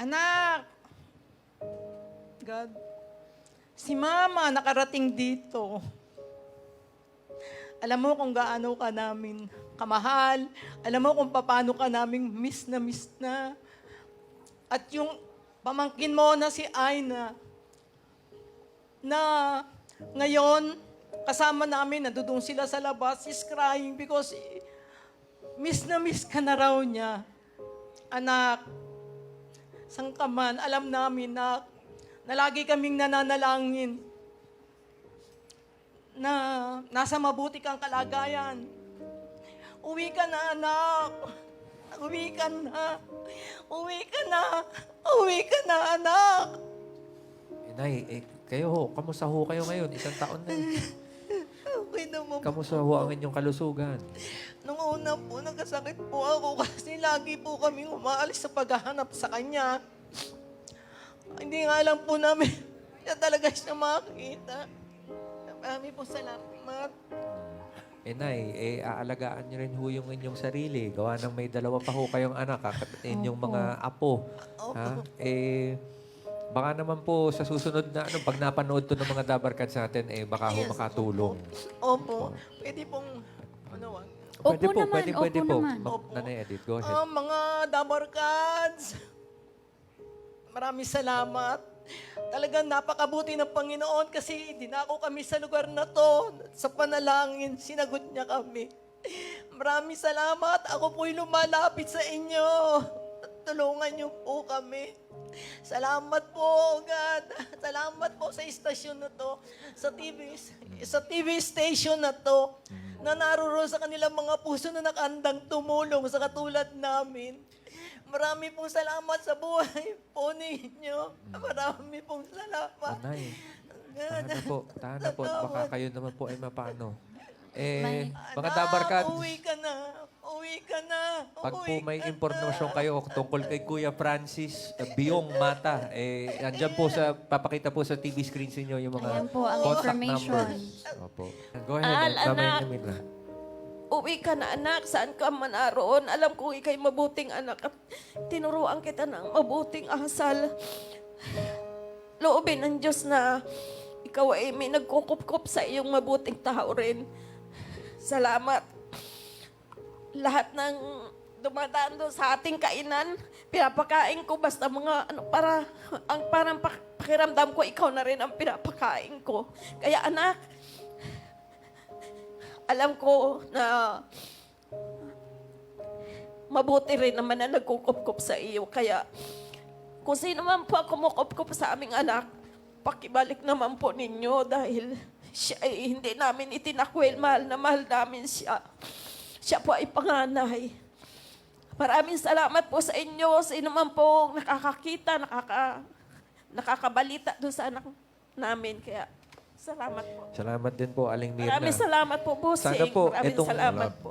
Anak! God, si Mama nakarating dito. Alam mo kung gaano ka namin kamahal. Alam mo kung paano ka namin miss na miss na. At yung pamangkin mo na si Aina, na ngayon, kasama namin, nandudong sila sa labas, is crying because miss na miss ka na raw niya. Anak, sang ka man, alam namin na, na lagi kaming nananalangin na nasa mabuti kang kalagayan. Uwi ka na, anak. Uwi ka na. Uwi ka na. Uwi ka na, anak. Inay, eh, kayo ho, kamusta ho kayo ngayon? Isang taon na. eh. Okay naman. Kamusta ho ang inyong kalusugan? Nung una po, nagkasakit po ako kasi lagi po kami umaalis sa paghahanap sa kanya. Hindi nga lang po namin siya talaga siya makakita. Marami po salamat. Inay, eh, aalagaan niyo rin ho yung inyong sarili. Gawa ng may dalawa pa ho kayong anak, kakapit inyong mga apo. Ha? Eh, baka naman po sa susunod na, ano, pag napanood to ng mga dabarkads natin, eh, baka ho Yes, makatulong. Opo, pwede pong, ano ah, Opo pwede po, naman, pwede, opo pwede po. naman. Opo. Nanay Edith, go ahead. Ah, mga dabarkads, maraming salamat. Talagang napakabuti ng Panginoon kasi dinako kami sa lugar na to. Sa panalangin, sinagot niya kami. Maraming salamat. Ako po'y lumalapit sa inyo. Tulungan niyo po kami. Salamat po, God. Salamat po sa istasyon na to, sa TV, sa TV station na to, na naroon sa kanilang mga puso na nakandang tumulong sa katulad namin. Marami pong salamat sa buhay po ninyo. Marami pong salamat. Nanay, tahan na po, tahan na po. Baka kayo naman po ay mapano. Eh, May- dabarkads, Uwi ka na. Uwi ka na. Pag po may ka impormasyon na. kayo tungkol kay Kuya Francis uh, Biong Mata, eh, andyan po sa, papakita po sa TV screen sa inyo yung mga Ayan po ang contact information. numbers. Opo. Go ahead, Al, Al, anak. Namira. Uwi ka na anak, saan ka man naroon. Alam ko ikay mabuting anak at tinuruan kita ng mabuting asal. Loobin ng Diyos na ikaw ay may nagkukup-kup sa iyong mabuting tao rin. Salamat. Lahat ng dumadaan doon sa ating kainan, pinapakain ko basta mga ano para ang parang pak- pakiramdam ko ikaw na rin ang pinapakain ko. Kaya anak, alam ko na mabuti rin naman na nagkukup-kup sa iyo. Kaya kung sino man po kumukup-kup sa aming anak, pakibalik naman po ninyo dahil siya ay hindi namin itinakwil. Mahal na mahal namin siya. Siya po ay panganay. Maraming salamat po sa inyo. Sino man po nakakakita, nakaka, nakakabalita doon sa anak namin. Kaya salamat po. Salamat din po, Aling Mirna. Maraming salamat po, Bossing. Sana po, Maraming itong- salamat po.